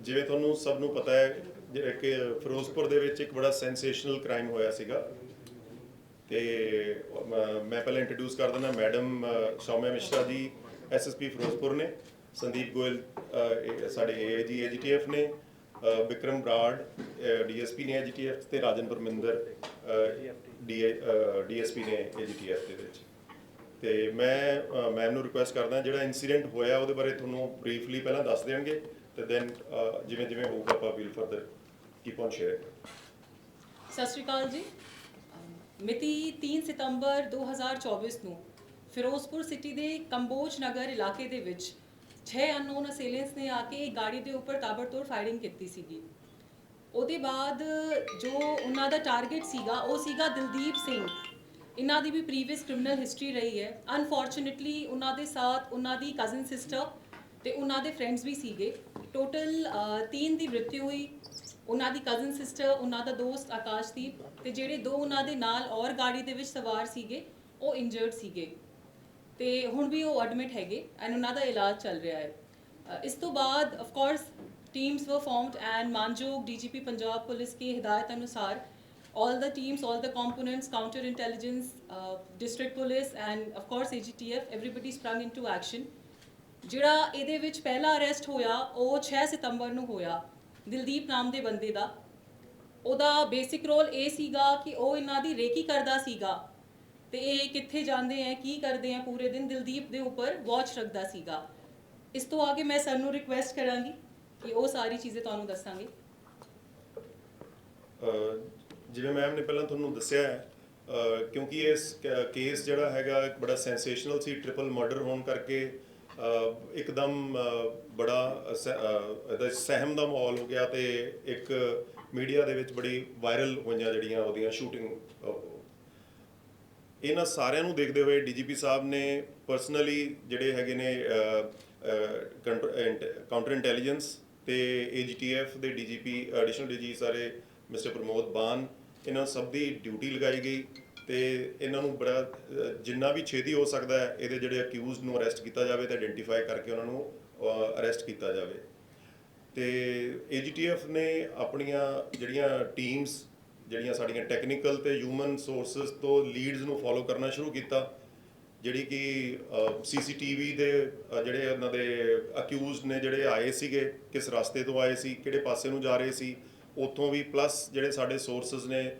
ਜਿਵੇਂ ਤੁਹਾਨੂੰ ਸਭ ਨੂੰ ਪਤਾ ਹੈ ਜਿਹੜਾ ਕਿ ਫਿਰੋਜ਼ਪੁਰ ਦੇ ਵਿੱਚ ਇੱਕ ਬੜਾ ਸੈਂਸੇਸ਼ਨਲ ਕ੍ਰਾਈਮ ਹੋਇਆ ਸੀਗਾ। ਤੇ ਮ- ਮੈਂ ਪਹਿਲਾਂ ਇੰਟਰੋਡਿਊਸ ਕਰ ਦਿੰਦਾ ਮੈਡਮ ਸੌਮਿਆ ਮਿਸ਼ਰਾ ਜੀ ਐਸਐਸਪੀ ਫਿਰੋਜ਼ਪੁਰ ਨੇ ਸੰਦੀਪ ਗੋਇਲ ਅ, ਇਹ ਸਾਡੇ ਏਜੀ ਏਜੀਟੀਐਫ ਨੇ ਅ, ਵਿਕਰਮ ਬਰਾੜ ਡੀਐਸਪੀ ਨੇ ਏਜੀਟੀਐਫ ਤੇ ਰਾਜਨ ਪਰਮਿੰਦਰ ਡੀਐਸਪੀ ਨੇ ਏਜੀਟੀਐਫ ਦੇ ਵਿੱਚ। ਤੇ ਮੈਂ ਮੈਮ ਨੂੰ ਰਿਕੁਐਸਟ ਕਰਦਾ ਜਿਹੜਾ ਇਨਸੀਡੈਂਟ ਹੋਇਆ ਉਹਦੇ ਬਾਰੇ ਤੁਹਾਨੂੰ ਬਰੀਫਲੀ ਪਹਿਲਾਂ ਦੱਸ ਦੇਣਗੇ। ਤੇ ਦੈਨ ਜਿਵੇਂ ਜਿਵੇਂ ਹੋਊਗਾ ਆਪਾਂ we'll further keep on sharing ਸਤਿ ਸ਼੍ਰੀ ਅਕਾਲ ਜੀ। ਮਿਤੀ 3 ਸਤੰਬਰ 2024 ਨੂੰ ਫਿਰੋਜ਼ਪੁਰ ਸਿਟੀ ਦੇ ਕੰਬੋਜ ਨਗਰ ਇਲਾਕੇ ਦੇ ਵਿੱਚ 6 ਅਨਨੋਨ ਅਸੇਲੈਂਟਸ ਨੇ ਆ ਕੇ ਇੱਕ ਗਾੜੀ ਦੇ ਉੱਪਰ ਤਾਬੜਤੋੜ ਫਾਇਰਿੰਗ ਕੀਤੀ ਸੀਗੀ। ਉਹਦੇ ਬਾਅਦ ਜੋ ਉਹਨਾਂ ਦਾ ਟਾਰਗੇਟ ਸੀਗਾ, ਉਹ ਸੀਗਾ ਦਿਲਦੀਪ ਸਿੰਘ। ਇਹਨਾਂ ਦੀ ਵੀ ਪ੍ਰੀਵੀਅਸ ਕ੍ਰਿਮੀਨਲ ਹਿਸਟਰੀ ਰਹੀ ਹੈ। ਅਨਫੋਰਚੂਨੇਟਲੀ ਉਹਨਾਂ ਦੇ ਸਾਥ ਉਹਨਾਂ ਦੀ ਕਜ਼ਨ ਸਿਸਟਰ ਤੇ ਉਹਨਾਂ ਦੇ ਫਰੈਂਡਸ ਵੀ ਸੀਗੇ। ਟੋਟਲ ਤਿੰਨ ਦੀ ਮ੍ਰਿਤਿਉ ਹੋਈ। ਉਹਨਾਂ ਦੀ ਕਜ਼ਨ ਸਿਸਟਰ ਉਹਨਾਂ ਦਾ ਦੋਸਤ ਆਕਾਸ਼ਦੀਪ ਤੇ ਜਿਹੜੇ ਦੋ ਉਹਨਾਂ ਦੇ ਨਾਲ ਔਰ ਗਾੜੀ ਦੇ ਵਿੱਚ ਸਵਾਰ ਸੀਗੇ ਉਹ ਇੰਜਰਡ ਸੀਗੇ। ਤੇ ਹੁਣ ਵੀ ਉਹ ਐਡਮਿਟ ਹੈਗੇ ਐਂਡ ਉਹਨਾਂ ਦਾ ਇਲਾਜ ਚੱਲ ਰਿਹਾ ਹੈ। ਇਸ ਤੋਂ ਬਾਅਦ of course teams were formed and ਮਾਨਜੋਗ DGP Punjab police ਕੀ ਹਦਾਇਤ ਅਨੁਸਾਰ all ਦਾ teams, all the components, counterintelligence, uh, district police, and of course AGTF, everybody sprung into action ਜਿਹੜਾ ਇਹਦੇ ਵਿੱਚ ਪਹਿਲਾ ਅਰੈਸਟ ਹੋਇਆ, ਉਹ 6 ਸਤੰਬਰ ਨੂੰ ਹੋਇਆ, ਦਿਲਦੀਪ ਨਾਮ ਦੇ ਬੰਦੇ ਦਾ। ਉਹਦਾ ਬੇਸਿਕ ਰੋਲ ਇਹ ਸੀਗਾ ਕਿ ਉਹ ਇਹਨਾਂ ਦੀ ਰੇਕੀ ਕਰਦਾ ਸੀਗਾ ਤੇ ਇਹ ਕਿੱਥੇ ਜਾਂਦੇ ਆ ਕੀ ਕਰਦੇ ਆ ਪੂਰੇ ਦਿਨ ਦਿਲਦੀਪ ਦੇ ਉੱਪਰ ਵਾਚ ਰੱਖਦਾ ਸੀਗਾ। ਇਸ ਤੋਂ ਅੱਗੇ ਮੈਂ ਸਰ ਨੂੰ ਰਿਕੁਐਸਟ ਕਰਾਂਗੀ ਕਿ ਉਹ ਸਾਰੀ ਚੀਜ਼ਾਂ ਤੁਹਾਨੂੰ ਦੱਸਾਂਗੇ। ਜਿਵੇਂ ਮੈਮ ਨੇ ਪਹਿਲਾਂ ਤੁਹਾਨੂੰ ਦੱਸਿਆ ਹੈ ਕਿਉਂਕਿ ਇਸ ਕੇਸ ਜਿਹੜਾ ਹੈਗਾ ਇੱਕ ਬੜਾ ਸੈਂਸੇਸ਼ਨਲ ਸੀ ਟ੍ਰਿਪਲ ਮਰਡਰ ਹੋਣ ਕਰਕੇ ਇੱਕਦਮ ਬੜਾ ਸ- ਇਹਦਾ ਸਹਿਮ ਦਾ ਮਾਹੌਲ ਹੋ ਗਿਆ ਤੇ ਇੱਕ ਮੀਡੀਆ ਦੇ ਵਿੱਚ ਬੜੀ ਵਾਇਰਲ ਹੋਈਆਂ ਜਿਹੜੀਆਂ ਉਹਦੀਆਂ ਸ਼ੂਟਿੰਗ ਇਹਨਾਂ ਸਾਰਿਆਂ ਨੂੰ ਦੇਖਦੇ ਹੋਏ ਡੀਜੀਪੀ ਸਾਹਿਬ ਨੇ ਪਰਸਨਲੀ ਜਿਹੜੇ ਹੈਗੇ ਨੇ ਕਾਊਂਟਰ ਇੰਟੈਲੀਜੈਂਸ ਤੇ ਏਜੀਟੀਐਫ ਦੇ ਡੀਜੀਪੀ, ਐਡੀਸ਼ਨਲ ਡੀਜੀ ਸਾਰੇ ਮਿਸਟਰ ਪ੍ਰਮੋਦ ਬਾਨ, ਇਹਨਾਂ ਸਭ ਦੀ ਡਿਊਟੀ ਲਗਾਈ ਗਈ। ਤੇ ਇਹਨਾਂ ਨੂੰ ਬੜਾ ਅਹ, ਜਿੰਨਾ ਵੀ ਛੇਤੀ ਹੋ ਸਕਦਾ ਹੈ ਇਹਦੇ ਜਿਹੜੇ ਅਕਿਊਜ਼ਡ ਨੂੰ ਅਰੈਸਟ ਕੀਤਾ ਜਾਵੇ ਤੇ ਆਇਡੈਂਟੀਫਾਈ ਕਰਕੇ ਉਹਨਾਂ ਨੂੰ ਅਰੈਸਟ ਕੀਤਾ ਜਾਵੇ। ਤੇ ਏਜੀਟੀਐਫ ਨੇ ਆਪਣੀਆਂ ਜਿਹੜੀਆਂ ਟੀਮਸ ਜਿਹੜੀਆਂ ਸਾਡੀਆਂ ਟੈਕਨੀਕਲ ਤੇ ਹਿਊਮਨ ਸੋਰਸਸ ਤੋਂ ਲੀਡਸ ਨੂੰ ਫੋਲੋ ਕਰਨਾ ਸ਼ੁਰੂ ਕੀਤਾ ਜਿਹੜੀ ਕਿ ਸੀਸੀਟੀਵੀ ਦੇ ਅ, ਜਿਹੜੇ ਉਹਨਾਂ ਦੇ ਅਕਿਊਜ਼ਡ ਨੇ ਜਿਹੜੇ ਆਏ ਸੀਗੇ ਕਿਸ ਰਸਤੇ ਤੋਂ ਆਏ ਸੀ ਕਿਹੜੇ ਪਾਸੇ ਨੂੰ ਜਾ ਰਹੇ ਸੀ ਉੱਥੋਂ ਵੀ ਪਲੱਸ ਜਿਹੜੇ ਸਾਡੇ ਸੋਰਸਸ ਨੇ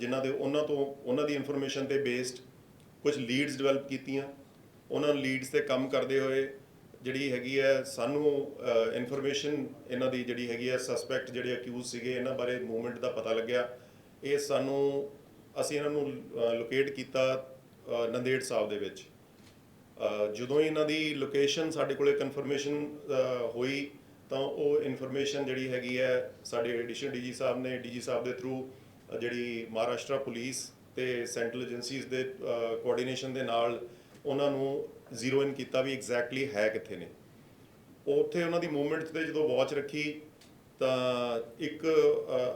ਜਿਨ੍ਹਾਂ ਦੇ ਉਹਨਾਂ ਤੋਂ ਉਹਨਾਂ ਦੀ ਇਨਫੋਰਮੇਸ਼ਨ ਤੇ ਬੇਸਡ ਕੁਝ ਲੀਡਸ ਡਿਵੈਲਪ ਕੀਤੀਆਂ। ਉਹਨਾਂ ਲੀਡਸ ਤੇ ਕੰਮ ਕਰਦੇ ਹੋਏ ਜਿਹੜੀ ਹੈਗੀ ਹੈ, ਸਾਨੂੰ ਇਨਫੋਰਮੇਸ਼ਨ ਇਹਨਾਂ ਦੀ ਜਿਹੜੀ ਹੈਗੀ ਹੈ ਸਸਪੈਕਟ ਜਿਹੜੇ ਅਕਿਊਜ਼ ਸੀਗੇ, ਇਹਨਾਂ ਬਾਰੇ ਮੂਵਮੈਂਟ ਦਾ ਪਤਾ ਲੱਗਿਆ। ਇਹ ਸਾਨੂੰ, ਅਸੀਂ ਇਹਨਾਂ ਨੂੰ ਲੋਕੇਟ ਕੀਤਾ ਨੰਦੇੜ ਸਾਹਿਬ ਦੇ ਵਿੱਚ। ਜਦੋਂ ਇਹਨਾਂ ਦੀ ਲੋਕੇਸ਼ਨ ਸਾਡੇ ਕੋਲੇ ਕਨਫਰਮੇਸ਼ਨ ਹੋਈ, ਤਾਂ ਉਹ ਇਨਫੋਰਮੇਸ਼ਨ ਜਿਹੜੀ ਹੈਗੀ ਹੈ, ਸਾਡੇ ਐਡੀਸ਼ਨ ਡੀਜੀ ਸਾਹਿਬ ਨੇ, ਡੀਜੀ ਸਾਹਿਬ ਦੇ ਥਰੂ ਜਿਹੜੀ ਮਹਾਰਾਸ਼ਟਰ ਪੁਲਿਸ ਤੇ ਸੈਂਟਰਲ ਏਜੰਸੀਜ਼ ਦੇ ਕੋਆਰਡੀਨੇਸ਼ਨ ਦੇ ਨਾਲ ਉਹਨਾਂ ਨੂੰ ਜ਼ੀਰੋ ਇਨ ਕੀਤਾ ਵੀ ਐਗਜ਼ੈਕਟਲੀ ਹੈ ਕਿੱਥੇ ਨੇ। ਉੱਥੇ ਉਹਨਾਂ ਦੀ ਮੂਵਮੈਂਟ ਤੇ ਜਦੋਂ ਵਾਚ ਰੱਖੀ, ਤਾਂ ਇੱਕ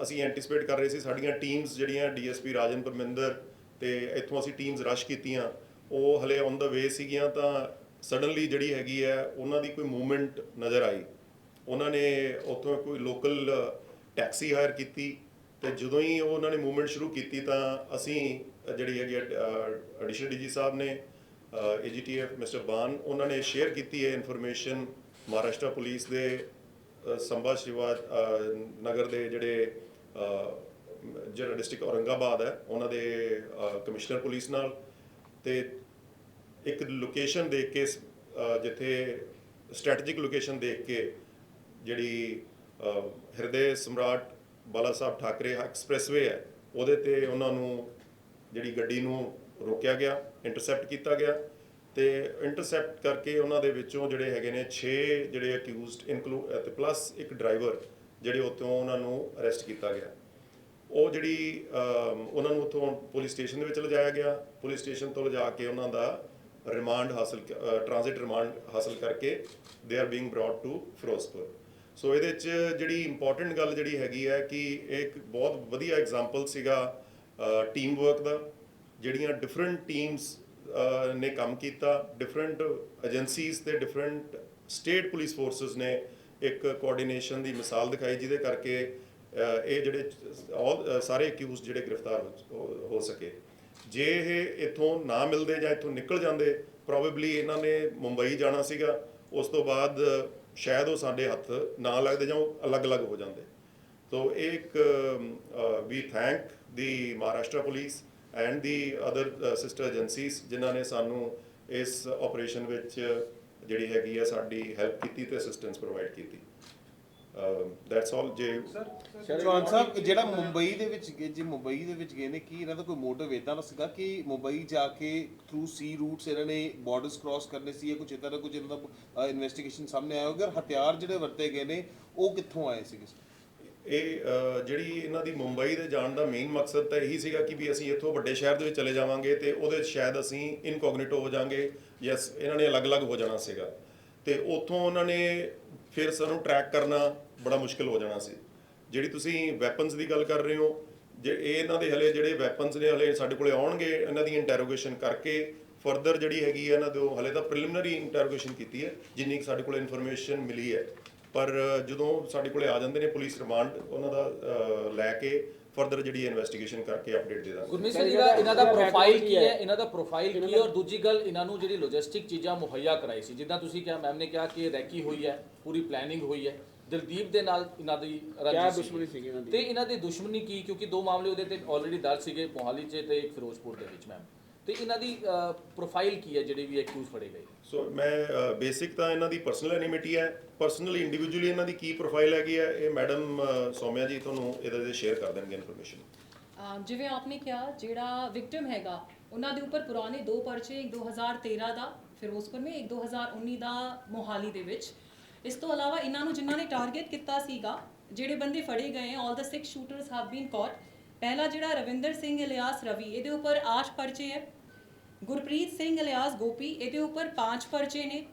ਅਸੀਂ ਐਂਟੀਸਪੇਟ ਕਰ ਰਹੇ ਸੀ ਸਾਡੀਆਂ ਟੀਮਸ ਜਿਹੜੀਆਂ ਡੀਐਸਪੀ ਰਾਜਨ ਪਰਮਿੰਦਰ ਤੇ ਇੱਥੋਂ ਅਸੀਂ ਟੀਮਸ ਰਸ਼ ਕੀਤੀਆਂ, ਉਹ ਹਲੇ ਔਨ ਦਾ ਵੇ ਸੀਗੀਆਂ ਤਾਂ ਸਡਨਲੀ ਜਿਹੜੀ ਹੈਗੀ ਹੈ, ਉਹਨਾਂ ਦੀ ਕੋਈ ਮੂਵਮੈਂਟ ਨਜ਼ਰ ਆਈ। ਉਹਨਾਂ ਨੇ ਉੱਥੋਂ ਕੋਈ ਲੋਕਲ ਟੈਕਸੀ ਹਾਇਰ ਕੀਤੀ ਤੇ ਜਦੋਂ ਹੀ ਉਹ ਉਹਨਾਂ ਨੇ ਮੂਵਮੈਂਟ ਸ਼ੁਰੂ ਕੀਤੀ ਤਾਂ ਅਸੀਂ ਜਿਹੜੀ ਹੈਗੀ ਐਡੀਸ਼ਨਲ ਡੀਜੀ ਸਾਹਿਬ ਨੇ ਏਜੀਟੀਐਫ ਮਿਸਟਰ ਬਾਨ ਉਹਨਾਂ ਨੇ ਸ਼ੇਅਰ ਕੀਤੀ ਹੈ ਇਨਫੋਰਮੇਸ਼ਨ ਮਹਾਰਾਸ਼ਟਰ ਪੁਲਿਸ ਦੇ ਅ, ਸੰਭਾ ਸ਼ਿਵਾ ਨਗਰ ਦੇ ਜਿਹੜੇ ਅ, ਜਿਹੜਾ ਡਿਸਟ੍ਰਿਕਟ ਔਰੰਗਾਬਾਦ ਹੈ ਉਹਨਾਂ ਦੇ ਕਮਿਸ਼ਨਰ ਪੁਲਿਸ ਨਾਲ ਤੇ ਇੱਕ ਲੋਕੇਸ਼ਨ ਦੇਖ ਕੇ ਜਿੱਥੇ ਸਟ੍ਰੈਟੇਜਿਕ ਲੋਕੇਸ਼ਨ ਦੇਖ ਕੇ ਜਿਹੜੀ ਹਿਰਦੇ ਸਮਰਾਟ ਬਾਲਾ ਸਾਹਿਬ ਠਾਕਰੇ ਐਕਸਪ੍ਰੈਸਵੇ ਹੈ। ਉਹਦੇ ਤੇ ਉਹਨਾਂ ਨੂੰ ਜਿਹੜੀ ਗੱਡੀ ਨੂੰ ਰੋਕਿਆ ਗਿਆ ਇੰਟਰਸੈਪਟ ਕੀਤਾ ਗਿਆ ਤੇ ਇੰਟਰਸੈਪਟ ਕਰਕੇ ਉਹਨਾਂ ਦੇ ਵਿੱਚੋਂ ਜਿਹੜੇ ਹੈਗੇ ਨੇ 6 ਜਿਹੜੇ ਅਕਿਊਜ਼ਡ ਇਨਕਲੂਡ ਤੇ ਪਲੱਸ ਇੱਕ ਡਰਾਈਵਰ ਜਿਹੜੇ ਉੱਥੋਂ ਉਹਨਾਂ ਨੂੰ ਅਰੈਸਟ ਕੀਤਾ ਗਿਆ। ਉਹ ਜਿਹੜੀ ਉਹਨਾਂ ਨੂੰ ਉੱਥੋਂ ਪੁਲਿਸ ਸਟੇਸ਼ਨ ਦੇ ਵਿੱਚ ਲਿਜਾਇਆ ਗਿਆ। ਪੁਲਿਸ ਸਟੇਸ਼ਨ ਤੋਂ ਲਿਜਾ ਕੇ ਉਹਨਾਂ ਦਾ ਰਿਮਾਂਡ ਹਾਸਲ ਟ੍ਰਾਂਜ਼ਿਟ ਰਿਮਾਂਡ ਹਾਸਲ ਕਰਕੇ they are being brought to Firozpur. So ਇਹਦੇ ਚ ਜਿਹੜੀ ਇੰਪੋਰਟੈਂਟ ਗੱਲ ਜਿਹੜੀ ਹੈਗੀ ਹੈ ਕਿ ਇਹ ਇੱਕ ਬਹੁਤ ਵਧੀਆ ਐਗਜ਼ਾਮਪਲ ਸੀਗਾ ਟੀਮ ਵਰਕ ਦਾ, ਜਿਹੜੀਆਂ ਡਿਫਰੈਂਟ ਟੀਮਸ ਨੇ ਕੰਮ ਕੀਤਾ ਡਿਫਰੈਂਟ ਏਜੰਸੀਜ਼ ਤੇ ਡਿਫਰੈਂਟ ਸਟੇਟ ਪੁਲਿਸ ਫੋਰਸਸ ਨੇ ਇੱਕ ਕੋਆਰਡੀਨੇਸ਼ਨ ਦੀ ਮਿਸਾਲ ਦਿਖਾਈ, ਜਿਹਦੇ ਕਰਕੇ ਇਹ ਜਿਹੜੇ all- ਸਾਰੇ ਅਕਿਊਜ਼ ਜਿਹੜੇ ਗ੍ਰਿਫਤਾਰ ਹੋ- ਹੋ- ਹੋ ਸਕੇ। ਜੇ ਇਹ ਇੱਥੋਂ ਨਾ ਮਿਲਦੇ ਜਾਂ ਇੱਥੋਂ ਨਿਕਲ ਜਾਂਦੇ ਪ੍ਰੋਬੇਬਲੀ ਇਹਨਾਂ ਨੇ ਮੁੰਬਈ ਜਾਣਾ ਸੀਗਾ, ਉਸ ਤੋਂ ਬਾਅਦ ਸ਼ਾਇਦ ਉਹ ਸਾਡੇ ਹੱਥ ਨਾ ਲੱਗਦੇ ਜਾਂ ਉਹ ਅਲੱਗ-ਅਲੱਗ ਹੋ ਜਾਂਦੇ। ਸੋ ਇਹ ਇੱਕ we thank the Maharashtra police and the other sister agencies ਜਿਨ੍ਹਾਂ ਨੇ ਸਾਨੂੰ ਇਸ ਆਪਰੇਸ਼ਨ ਵਿੱਚ ਜਿਹੜੀ ਹੈਗੀ ਆ ਸਾਡੀ ਹੈਲਪ ਕੀਤੀ ਤੇ ਅਸਿਸਟੈਂਸ ਪ੍ਰੋਵਾਈਡ ਕੀਤੀ। ਦੈਟਸ ਆਲ ਜੇ ਚੌਹਾਨ ਸਾਹਿਬ ਜਿਹੜਾ ਮੁੰਬਈ ਦੇ ਵਿੱਚ ਗਏ ਜੇ ਮੁੰਬਈ ਦੇ ਵਿੱਚ ਗਏ ਨੇ ਕੀ ਇਹਨਾਂ ਦਾ ਕੋਈ ਮੋਟਿਵ ਇਦਾਂ ਦਾ ਸੀਗਾ ਕਿ ਮੁੰਬਈ ਜਾ ਕੇ ਥਰੂ ਸੀ ਰੂਟਸ ਇਹਨਾਂ ਨੇ ਬਾਰਡਰਸ ਕ੍ਰਾਸ ਕਰਨੇ ਸੀ ਜਾਂ ਕੁਝ ਇਦਾਂ ਦਾ ਕੁਝ ਇਹਨਾਂ ਦਾ ਇਨਵੈਸਟੀਗੇਸ਼ਨ ਸਾਹਮਣੇ ਆਇਆ ਹੋਗਾ ਹਥਿਆਰ ਜਿਹੜੇ ਵਰਤੇ ਗਏ ਨੇ ਉਹ ਕਿੱਥੋਂ ਆਏ ਸੀਗੇ ਇਹ ਜਿਹੜੀ ਇਹਨਾਂ ਦੀ ਮੁੰਬਈ ਦੇ ਜਾਣ ਦਾ ਮੇਨ ਮਕਸਦ ਤਾਂ ਇਹੀ ਸੀਗਾ ਕਿ ਵੀ ਅਸੀਂ ਇੱਥੋਂ ਵੱਡੇ ਸ਼ਹਿਰ ਦੇ ਵਿੱਚ ਚਲੇ ਜਾਵਾਂਗੇ ਤੇ ਉਹਦੇ ਸ਼ਾਇਦ ਅਸੀਂ ਇਨਕੋਗਨੀਟੋ ਹੋ ਜਾਾਂਗੇ ਯੈਸ ਇਹਨਾਂ ਨੇ ਅਲੱਗ-ਅਲੱਗ ਹੋ ਜਾਣਾ ਸੀਗਾ। ਤੇ ਉੱਥੋਂ ਉਹਨਾਂ ਨੇ ਫਿਰ ਸਾਨੂੰ ਟਰੈਕ ਕਰਨਾ ਬੜਾ ਮੁਸ਼ਕਲ ਹੋ ਜਾਣਾ ਸੀ। ਜਿਹੜੀ ਤੁਸੀਂ ਵੈਪਨਸ ਦੀ ਗੱਲ ਕਰ ਰਹੇ ਹੋ, ਜੇ ਇਹ ਇਹਨਾਂ ਦੇ ਹਲੇ ਜਿਹੜੇ ਵੈਪਨਸ ਨੇ, ਹਲੇ ਸਾਡੇ ਕੋਲੇ ਆਉਣਗੇ, ਇਹਨਾਂ ਦੀ ਇੰਟਰੋਗੇਸ਼ਨ ਕਰਕੇ ਫਰਦਰ ਜਿਹੜੀ ਹੈਗੀ ਹੈ ਇਹਨਾਂ ਦੇ ਹਲੇ ਤਾਂ ਪ੍ਰੀਲਿਮਿਨਰੀ ਇੰਟਰੋਗੇਸ਼ਨ ਕੀਤੀ ਹੈ, ਜਿੰਨੀ ਕੁ ਸਾਡੇ ਕੋਲੇ ਇਨਫੋਰਮੇਸ਼ਨ ਮਿਲੀ ਹੈ। ਪਰ ਜਦੋਂ ਸਾਡੇ ਕੋਲੇ ਆ ਜਾਂਦੇ ਨੇ ਪੁਲਿਸ ਰਿਮਾਂਡ ਉਹਨਾਂ ਦਾ ਲੈ ਕੇ ਫਰਦਰ ਜਿਹੜੀ ਇਨਵੈਸਟੀਗੇਸ਼ਨ ਕਰਕੇ ਅਪਡੇਟ ਦੇ ਦਾਂਗੇ। ਗੁਰਮੀਤ ਸਿੰਘ ਇਹਦਾ ਇਹਨਾਂ ਦਾ ਪ੍ਰੋਫਾਈਲ ਕੀ ਹੈ? ਇਹਨਾਂ ਦਾ ਪ੍ਰੋਫਾਈਲ ਕੀ ਹੈ? ਔਰ ਦੂਜੀ ਗੱਲ ਇਹਨਾਂ ਨੂੰ ਜਿਹੜੀ ਲੌਜਿਸਟਿਕ ਚੀਜ਼ਾਂ ਮੁਹੱਈਆ ਕਰਾਈ ਸੀ ਜਿੱਦਾਂ ਤੁਸੀਂ ਕਿਹਾ ਮੈਮ ਨੇ ਕਿਹਾ ਕਿ ਰੈਕੀ ਹੋਈ ਹੈ ਪੂਰੀ ਪਲੈਨਿੰਗ ਹੋਈ ਹੈ। ਦਿਲਦੀਪ ਦੇ ਨਾਲ ਇਹਨਾਂ ਦੀ ਰੰਜਿਸ਼ ਦੁਸ਼ਮਣੀ ਸੀਗੀ ਇਹਨਾਂ ਦੀ? ਤੇ ਇਹਨਾਂ ਦੀ ਦੁਸ਼ਮਣੀ ਕੀ? ਕਿਉਂਕਿ ਦੋ ਮਾਮਲੇ ਉਹਦੇ ਤੇ ਆਲਰੇਡੀ ਦਰਜ ਸੀਗੇ ਮੋਹਾਲੀ 'ਚ ਤੇ ਇੱਕ ਫਿਰੋਜ਼ਪੁਰ ਦੇ ਵਿੱਚ ਮੈਮ ਤੇ ਇਹਨਾਂ ਦੀ ਪ੍ਰੋਫਾਈਲ ਕੀ ਹੈ ਜਿਹੜੇ ਵੀ ਐਕਿਊਜ਼ ਫੜੇ ਗਏ? ਸੋ ਮੈਂ ਬੇਸਿਕ ਤਾਂ ਇਹਨਾਂ ਦੀ ਪਰਸਨਲ ਐਨਿਮਿਟੀ ਹੈ। ਪਰਸਨਲੀ ਇੰਡੀਵਿਜੂਅਲੀ ਇਹਨਾਂ ਦੀ ਕੀ ਪ੍ਰੋਫਾਈਲ ਹੈਗੀ ਹੈ ਇਹ ਮੈਡਮ ਸੌਮਿਆ ਜੀ ਤੁਹਾਨੂੰ ਇਹਦੇ ਤੇ ਸ਼ੇਅਰ ਕਰ ਦੇਣਗੇ ਇਨਫੋਰਮੇਸ਼ਨ ਜਿਵੇਂ ਆਪਨੇ ਕਿਹਾ ਜਿਹੜਾ ਵਿਕਟਿਮ ਹੈਗਾ ਉਹਨਾਂ ਦੇ ਉੱਪਰ ਪੁਰਾਣੇ ਦੋ ਪਰਚੇ ਇੱਕ 2013 ਦਾ ਫਿਰੋਜ਼ਪੁਰ ਮੇ ਇੱਕ 2019 ਦਾ ਮੋਹਾਲੀ ਦੇ ਵਿੱਚ। ਇਸ ਤੋਂ ਇਲਾਵਾ ਇਹਨਾਂ ਨੂੰ ਜਿਨ੍ਹਾਂ ਨੇ ਟਾਰਗੇਟ ਕੀਤਾ ਸੀਗਾ ਜਿਹੜੇ ਬੰਦੇ ਫੜੇ ਗਏ all the 6 shooters have been caught ਪਹਿਲਾ ਜਿਹੜਾ ਰਵਿੰਦਰ ਸਿੰਘ ਇਲਿਆਸ ਰਵੀ, ਇਹਦੇ ਉੱਪਰ ਆਠ ਪਰਚੇ ਹੈ। ਗੁਰਪ੍ਰੀਤ ਸਿੰਘ ਇਲਿਆਸ ਗੋਪੀ, ਇਹਦੇ ਉੱਪਰ ਪੰਜ ਪਰਚੇ ਨੇ।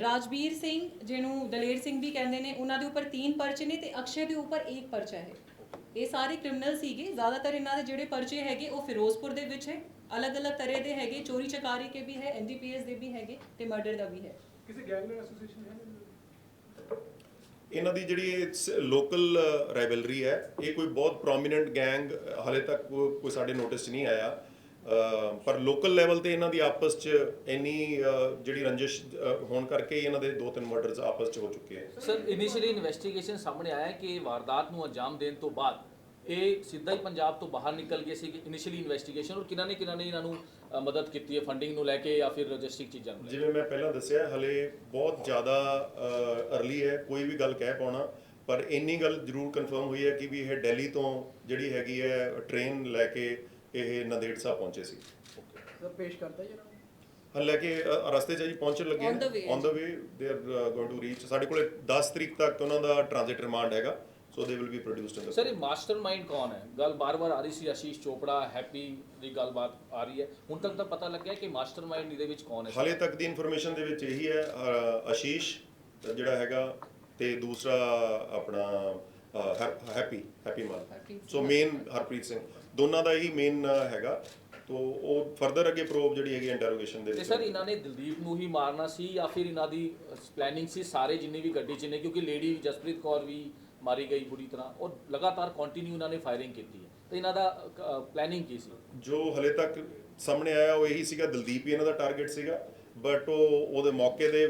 ਰਾਜਵੀਰ ਸਿੰਘ, ਜਿਹਨੂੰ ਦਲੇਰ ਸਿੰਘ ਵੀ ਕਹਿੰਦੇ ਨੇ, ਉਹਨਾਂ ਦੇ ਉੱਪਰ ਤਿੰਨ ਪਰਚੇ ਨੇ ਤੇ ਅਕਸ਼ੇ ਦੇ ਉੱਪਰ ਇੱਕ ਪਰਚਾ ਹੈ। ਇਹ ਸਾਰੇ ਕ੍ਰਿਮੀਨਲ ਸੀਗੇ। ਜ਼ਿਆਦਾਤਰ ਇਹਨਾਂ ਦੇ ਜਿਹੜੇ ਪਰਚੇ ਹੈਗੇ, ਉਹ ਫਿਰੋਜ਼ਪੁਰ ਦੇ ਵਿੱਚ ਹੈ। ਅਲੱਗ-ਅਲੱਗ ਤਰ੍ਹਾਂ ਦੇ ਹੈਗੇ। ਚੋਰੀ ਚਕਾਰੀ ਕੇ ਵੀ ਹੈ ਐਨਡੀਪੀਐਸ ਦੇ ਵੀ ਹੈਗੇ ਤੇ ਮਰਡਰ ਦਾ ਵੀ ਹੈ। ਕਿਸੇ ਗੈਂਗ ਨਾਲ ਐਸੋਸੀਏਸ਼ਨ ਹੈ? ਇਹਨਾਂ ਦੀ ਜਿਹੜੀ ਲੋਕਲ ਰਾਈਵਲਰੀ ਹੈ, ਇਹ ਕੋਈ ਬਹੁਤ ਪ੍ਰੋਮਿਨੈਂਟ ਗੈਂਗ ਹਾਲੇ ਤੱਕ ਕੋਈ ਸਾਡੇ ਨੋਟਿਸ 'ਚ ਨਹੀਂ ਆਇਆ। ਪਰ ਲੋਕਲ ਲੈਵਲ ਤੇ ਇਹਨਾਂ ਦੀ ਆਪਸ 'ਚ ਇੰਨੀ ਜਿਹੜੀ ਰੰਜਿਸ਼ ਹੋਣ ਕਰਕੇ ਇਹਨਾਂ ਦੇ ਦੋ ਤਿੰਨ ਮਰਡਰਸ ਆਪਸ 'ਚ ਹੋ ਚੁੱਕੇ ਹੈ ਸਰ ਇਨੀਸ਼ੀਅਲੀ ਇਨਵੈਸਟੀਗੇਸ਼ਨ ਸਾਹਮਣੇ ਆਇਆ ਕਿ ਵਾਰਦਾਤ ਨੂੰ ਅੰਜਾਮ ਦੇਣ ਤੋਂ ਬਾਅਦ ਇਹ ਸਿੱਧਾ ਹੀ ਪੰਜਾਬ ਤੋਂ ਬਾਹਰ ਨਿਕਲ ਗਏ ਸੀ ਇਨੀਸ਼ੀਅਲੀ ਇਨਵੈਸਟੀਗੇਸ਼ਨ ਔਰ ਕਿਹਨਾਂ ਨੇ ਕਿਹਨਾਂ ਨੇ ਇਹਨਾਂ ਨੂੰ ਮਦਦ ਕੀਤੀ ਹੈ ਫੰਡਿੰਗ ਨੂੰ ਲੈ ਕੇ ਜਾਂ ਫਿਰ ਲੌਜਿਸਟਿਕ ਚੀਜ਼ਾਂ ਨੂੰ ਲੈ ਕੇ? ਜਿਵੇਂ ਮੈਂ ਪਹਿਲਾਂ ਦੱਸਿਆ ਹਲੇ ਬਹੁਤ ਜ਼ਿਆਦਾ ਅਰਲੀ ਹੈ ਕੋਈ ਵੀ ਗੱਲ ਕਹਿ ਪਾਉਣਾ ਪਰ ਇੰਨੀ ਗੱਲ ਜ਼ਰੂਰ ਕਨਫਰਮ ਹੋਈ ਹੈ ਕਿ ਵੀ ਇਹ ਦਿੱਲੀ ਤੋਂ ਜਿਹੜੀ ਹੈਗੀ ਹੈ ਟ੍ਰੇਨ ਲੈ ਕੇ ਇਹ ਨੰਦੇੜ ਸਾਹਿਬ ਪਹੁੰਚੇ ਸੀ। ਸਰ ਪੇਸ਼ ਕਰਤਾ ਜੀ ਇਹਨਾਂ ਨੂੰ? ਹਲੇ ਕਿ ਅ, ਰਸਤੇ 'ਚ ਜੀ ਪਹੁੰਚਣ ਲੱਗੇ On the way ਹੈ on the way they are going to reach ਸਾਡੇ ਕੋਲੇ 10 ਤਰੀਕ ਤੱਕ ਉਹਨਾਂ ਦਾ ਟ੍ਰਾਂਜ਼ਿਟ ਰਿਮਾਂਡ ਹੈਗਾ। So they will be produced in sir ਇਹ ਮਾਸਟਰਮਾਈਂਡ ਕੌਣ ਹੈ ਗੱਲ ਬਾਰ-ਬਾਰ ਆ ਰਹੀ ਸੀ ਆਸ਼ੀਸ਼ ਚੋਪੜਾ ਹੈਪੀ ਦੀ ਗੱਲਬਾਤ ਆ ਰਹੀ ਹੈ ਹੁਣ ਤੱਕ ਤਾਂ ਪਤਾ ਲੱਗਿਆ ਕਿ ਮਾਸਟਰਮਾਈਂਡ ਇਹਦੇ ਵਿੱਚ ਕੌਣ ਹੈ ਹਾਲੇ ਤੱਕ ਦੀ ਇਨਫੋਰਮੇਸ਼ਨ ਦੇ ਵਿੱਚ ਇਹੀ ਹੈ ਅ, ਆਸ਼ੀਸ਼ ਜਿਹੜਾ ਹੈਗਾ ਤੇ ਦੂਸਰਾ ਆਪਣਾ ਅ, ਹੈ- ਹੈਪੀ ਹੈਪੀ ਮਾਨ ਹਰਪ੍ਰੀਤ ਸੋ ਮੇਨ ਹਰਪ੍ਰੀਤ ਸਿੰਘ ਦੋਨਾਂ ਦਾ ਹੀ ਮੇਨ ਹੈਗਾ ਤੋ ਉਹ ਫਰਦਰ ਅੱਗੇ ਪ੍ਰੋਬ ਜਿਹੜੀ ਹੈਗੀ ਇੰਟਰੋਗੇਸ਼ਨ ਦੇ ਤੇ ਵਿੱਚ ਸਰ ਇਹਨਾਂ ਨੇ ਦਿਲਦੀਪ ਨੂੰ ਹੀ ਮਾਰਨਾ ਸੀ ਜਾਂ ਫਿਰ ਇਹਨਾਂ ਦੀ ਪਲੈਨਿੰਗ ਸੀ ਸਾਰੇ ਜਿੰਨੇ ਵੀ ਗੱਡੀ 'ਚ ਨੇ ਕਿਉਂਕਿ ਲੇਡੀ ਜਸਪ੍ਰੀਤ ਕੌਰ ਵੀ ਮਾਰੀ ਗਈ ਬੁਰੀ ਤਰ੍ਹਾਂ ਔਰ ਲਗਾਤਾਰ ਕੰਟੀਨਿਊ ਇਹਨਾਂ ਨੇ ਫਾਇਰਿੰਗ ਕੀਤੀ ਹੈ। ਤੇ ਇਹਨਾਂ ਦਾ ਪਲੈਨਿੰਗ ਕੀ ਸੀ? ਜੋ ਹਲੇ ਤੱਕ ਸਾਹਮਣੇ ਆਇਆ ਉਹ ਇਹੀ ਸੀਗਾ ਦਲਦੀਪ ਹੀ ਇਹਨਾਂ ਦਾ ਟਾਰਗੇਟ ਸੀਗਾ। ਬਟ ਉਹ ਉਹਦੇ ਮੌਕੇ ਦੇ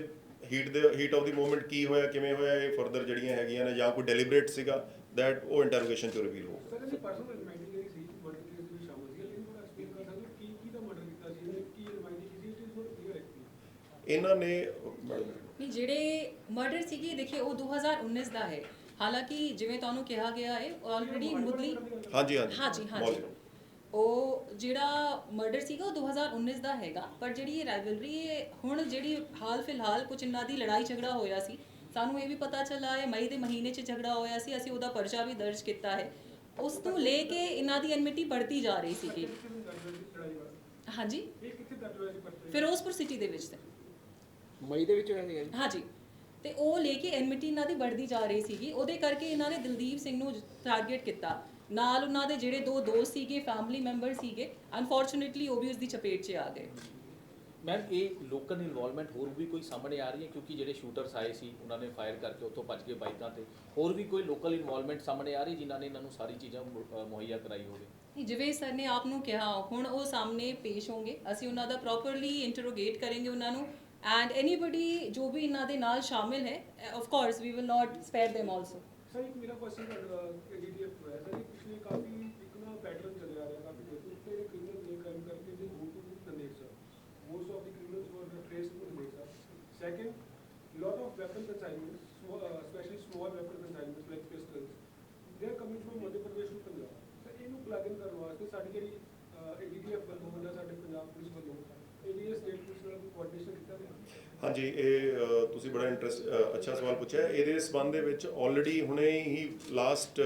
heat the heat of the movement ਕੀ ਹੋਇਆ ਕਿਵੇਂ ਹੋਇਆ ਇਹ ਫਰਦਰ ਜਿਹੜੀਆਂ ਹੈਗੀਆਂ ਨੇ ਜਾਂ ਕੋਈ ਡੈਲੀਬਰੇਟ ਸੀਗਾ ਦੈਟ ਉਹ ਇੰਟਰੋਗੇਸ਼ਨ ਚ ਰਿਵੀਲ ਹੋਊਗਾ। ਸਰ ਇਹਦੀ ਪਰਸਨਲ ਰਿਮਾਈਂਡਿੰਗ ਜਿਹੜੀ ਸੀ ਮਰਡਰ ਕੇਸ ਵਿੱਚ ਸ਼ਾਮਲ ਸੀ ਲੇਕਿਨ ਥੋੜਾ ਐਕਸਪਲੇਨ ਕਰ ਸਕਦੇ ਹੋ ਕੀ ਕੀ ਦਾ ਮਰਡਰ ਕੀਤਾ ਸੀ ਇਹਨੇ ਕੀ ਰਿਮਾਈਂਡਿੰਗ ਕੀਤੀ it is not clear actually ਇਹਨਾਂ ਨੇ ਨਹੀਂ ਜਿਹੜੇ ਮਰਡਰ ਸੀਗੇ ਦੇਖਿਏ ਉਹ 2019 ਦਾ ਹੈ। ਹਾਲਾਂਕਿ ਜਿਵੇਂ ਤੁਹਾਨੂੰ ਕਿਹਾ ਗਿਆ ਹੈ ਆਲਰੇਡੀ ਮੁੱਢਲੀ ਹਾਂਜੀ ਹਾਂਜੀ। ਹਾਂਜੀ ਉਹ ਜਿਹੜਾ ਮਰਡਰ ਸੀਗਾ ਉਹ 2019 ਦਾ ਹੈਗਾ ਪਰ ਜਿਹੜੀ ਇਹ ਰਾਈਵਲਰੀ ਹੈ ਹੁਣ ਜਿਹੜੀ ਹਾਲ ਫਿਲਹਾਲ ਕੁਝ ਇਹਨਾਂ ਦੀ ਲੜਾਈ ਝਗੜਾ ਹੋਇਆ ਸੀ ਸਾਨੂੰ ਇਹ ਵੀ ਪਤਾ ਚੱਲਾ ਹੈ ਮਈ ਦੇ ਮਹੀਨੇ 'ਚ ਝਗੜਾ ਹੋਇਆ ਸੀ ਅਸੀਂ ਉਹਦਾ ਪਰਚਾ ਵੀ ਦਰਜ ਕੀਤਾ ਹੈ। ਉਸ ਤੋਂ ਲੈ ਕੇ ਇਹਨਾਂ ਦੀ ਐਨਮਿਟੀ ਵੱਧਦੀ ਜਾ ਰਹੀ ਸੀਗੀ ਹਾਂਜੀ। ਇਹ ਕਿੱਥੇ ਦਰਜ ਹੋਇਆ ਸੀ ਪਰਚਾ? ਫਿਰੋਜ਼ਪੁਰ ਸਿਟੀ ਦੇ ਵਿੱਚ ਤੇ। ਮਈ ਦੇ ਵਿੱਚ ਹੋਇਆ ਸੀਗਾ ਹਾਂਜੀ। ਤੇ ਉਹ ਲੈ ਕੇ ਐਨਮਿਟੀ ਇਹਨਾਂ ਦੀ ਵੱਧਦੀ ਜਾ ਰਹੀ ਸੀਗੀ। ਉਹਦੇ ਕਰਕੇ ਇਹਨਾਂ ਨੇ ਦਲਦੀਪ ਸਿੰਘ ਨੂੰ ਟਾਰਗੇਟ ਕੀਤਾ। ਨਾਲ ਉਹਨਾਂ ਦੇ ਜਿਹੜੇ ਦੋ ਦੋਸਤ ਸੀਗੇ ਫੈਮਿਲੀ ਮੈਂਬਰ ਸੀਗੇ ਅਨਫੋਰਚੂਨੇਟਲੀ ਉਹ ਵੀ ਉਸ ਦੀ ਚਪੇਟ 'ਚ ਆ ਗਏ। ਮੈਮ ਇਹ ਲੋਕਲ ਇਨਵੋਲਵਮੈਂਟ ਹੋਰ ਵੀ ਕੋਈ ਸਾਹਮਣੇ ਆ ਰਹੀ ਹੈ? ਕਿਉਂਕਿ ਜਿਹੜੇ ਸ਼ੂਟਰਸ ਆਏ ਸੀ ਉਹਨਾਂ ਨੇ ਫਾਇਰ ਕਰਕੇ ਉੱਥੋਂ ਭੱਜ ਕੇ ਬਾਈਕਾਂ ਤੇ। ਹੋਰ ਵੀ ਕੋਈ ਲੋਕਲ ਇਨਵੋਲਵਮੈਂਟ ਸਾਹਮਣੇ ਆ ਰਹੀ ਜਿਨ੍ਹਾਂ ਨੇ ਇਹਨਾਂ ਨੂੰ ਸਾਰੀ ਚੀਜ਼ਾਂ ਮੁਹੱਈਆ ਕਰਾਈ ਹੋਵੇ? ਨਹੀਂ, ਜਿਵੇਂ ਸਰ ਨੇ ਆਪ ਨੂੰ ਕਿਹਾ ਹੁਣ ਉਹ ਸਾਹਮਣੇ ਪੇਸ਼ ਹੋਣਗੇ। ਅਸੀਂ ਉਹਨਾਂ ਦਾ ਪ੍ਰੋਪਰਲੀ ਇੰਟਰੋਗੇਟ ਕਰਾਂਗੇ ਉਹਨਾਂ ਨੂੰ। ਐਂਡ ਐਨੀਬਡੀ ਜੋ ਵੀ ਇਹਨਾਂ ਦੇ ਨਾਲ ਸ਼ਾਮਿਲ ਹੈ of course we will not spare them also. Sir ਇੱਕ ਮੇਰਾ ਕੁਐਸਚਨ ਤੁਹਾਡਾ ਏਡੀਟੀਐਫ ਹੈ ਸਰ ਇਹ ਪਿਛਲੇ ਕਾਫੀ ਇੱਕ ਨਾ ਪੈਟਰਨ ਚੱਲਿਆ ਆ ਰਿਹਾ ਕਾਫੀ ਦੇਰ ਤੋਂ ਕਿ ਕ੍ਰਿਮੀਨਲ ਨੇ ਕ੍ਰਾਈਮ ਕਰਕੇ they go to Nanded sir most of the criminals were traced to Nanded sir second lot of weapon consignments, small, uh, especially small weapon consignments like pistols, they are coming from Madhya Pradesh to Punjab. Sir ਇਹਨੂੰ plug in ਕਰਨ ਵਾਸਤੇ ਸਾਡੀ ਜਿਹੜੀ ਏਡੀਟੀਐਫ ਵੱਲੋਂ ਜਾਂ ਸਾਡੇ Punjab police ਵੱਲੋਂ ADS state police ਨਾਲ ਕੋਆਰਡੀਨੇਸ਼ਨ ਕੀਤਾ ਗਿਆ ਹਾਂਜੀ ਇਹ ਤੁਸੀਂ ਬੜਾ ਇੰਟਰਸਟ ਅੱਛਾ ਸਵਾਲ ਪੁੱਛਿਆ। ਇਹਦੇ ਸਬੰਧ ਦੇ ਵਿੱਚ ਆਲਰੇਡੀ ਹੁਣੇ ਹੀ ਲਾਸਟ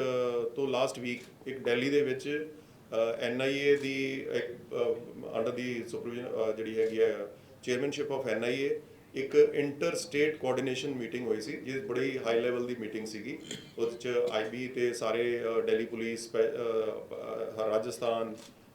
ਤੋਂ ਲਾਸਟ ਵੀਕ ਇੱਕ ਦਿੱਲੀ ਦੇ ਵਿੱਚ ਐਨਆਈਏ ਦੀ ਅੰਡਰ ਦੀ ਸੁਪਰਵਿਜ਼ਨ ਜਿਹੜੀ ਹੈਗੀ ਹੈ ਚੇਅਰਮੈਨਸ਼ਿਪ ਆਫ ਐਨਆਈਏ ਇੱਕ ਇੰਟਰ ਸਟੇਟ ਕੋਆਰਡੀਨੇਸ਼ਨ ਮੀਟਿੰਗ ਹੋਈ ਸੀ ਜਿਸ ਬੜੀ ਹਾਈ ਲੈਵਲ ਦੀ ਮੀਟਿੰਗ ਸੀਗੀ। ਉਹਦੇ ਚ ਆਈਬੀ ਤੇ ਸਾਰੇ ਅ, ਦਿੱਲੀ ਪੁਲਿਸ ਰਾਜਸਥਾਨ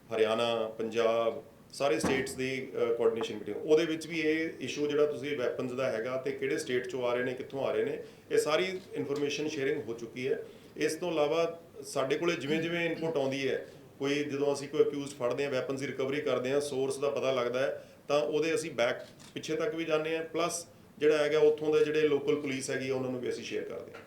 ਹਰਿਆਣਾ ਪੰਜਾਬ ਸਾਰੇ ਸਟੇਟਸ ਦੀ ਕੋਆਰਡੀਨੇਸ਼ਨ ਮੀਟਿੰਗ ਉਹਦੇ ਵਿੱਚ ਵੀ ਇਹ ਇਸ਼ੂ ਜਿਹੜਾ ਤੁਸੀਂ ਵੈਪਨਸ ਦਾ ਹੈਗਾ ਤੇ ਕਿਹੜੇ ਸਟੇਟ ਚੋਂ ਆ ਰਹੇ ਨੇ ਕਿੱਥੋਂ ਆ ਰਹੇ ਨੇ ਇਹ ਸਾਰੀ ਇਨਫੋਰਮੇਸ਼ਨ ਸ਼ੇਅਰਿੰਗ ਹੋ ਚੁੱਕੀ ਹੈ। ਇਸ ਤੋਂ ਇਲਾਵਾ ਸਾਡੇ ਕੋਲੇ ਜਿਵੇਂ ਜਿਵੇਂ ਇਨਪੁਟ ਆਉਂਦੀ ਹੈ ਕੋਈ ਜਦੋਂ ਅਸੀਂ ਕੋਈ ਅਕਿਊਜ਼ਡ ਫੜਦੇ ਹਾਂ ਵੈਪਨਸ ਦੀ ਰਿਕਵਰੀ ਕਰਦੇ ਹਾਂ ਸੋਰਸ ਦਾ ਪਤਾ ਲੱਗਦਾ ਹੈ ਤਾਂ ਉਹਦੇ ਅਸੀਂ ਬੈਕ ਪਿੱਛੇ ਤੱਕ ਵੀ ਜਾਂਦੇ ਹਾਂ ਪਲੱਸ ਜਿਹੜਾ ਹੈਗਾ ਉੱਥੋਂ ਦੇ ਜਿਹੜੇ ਲੋਕਲ ਪੁਲਿਸ ਹੈਗੀ ਆ, ਉਹਨਾਂ ਨੂੰ ਵੀ ਅਸੀਂ ਸ਼ੇਅਰ ਕਰਦੇ ਹਾਂ।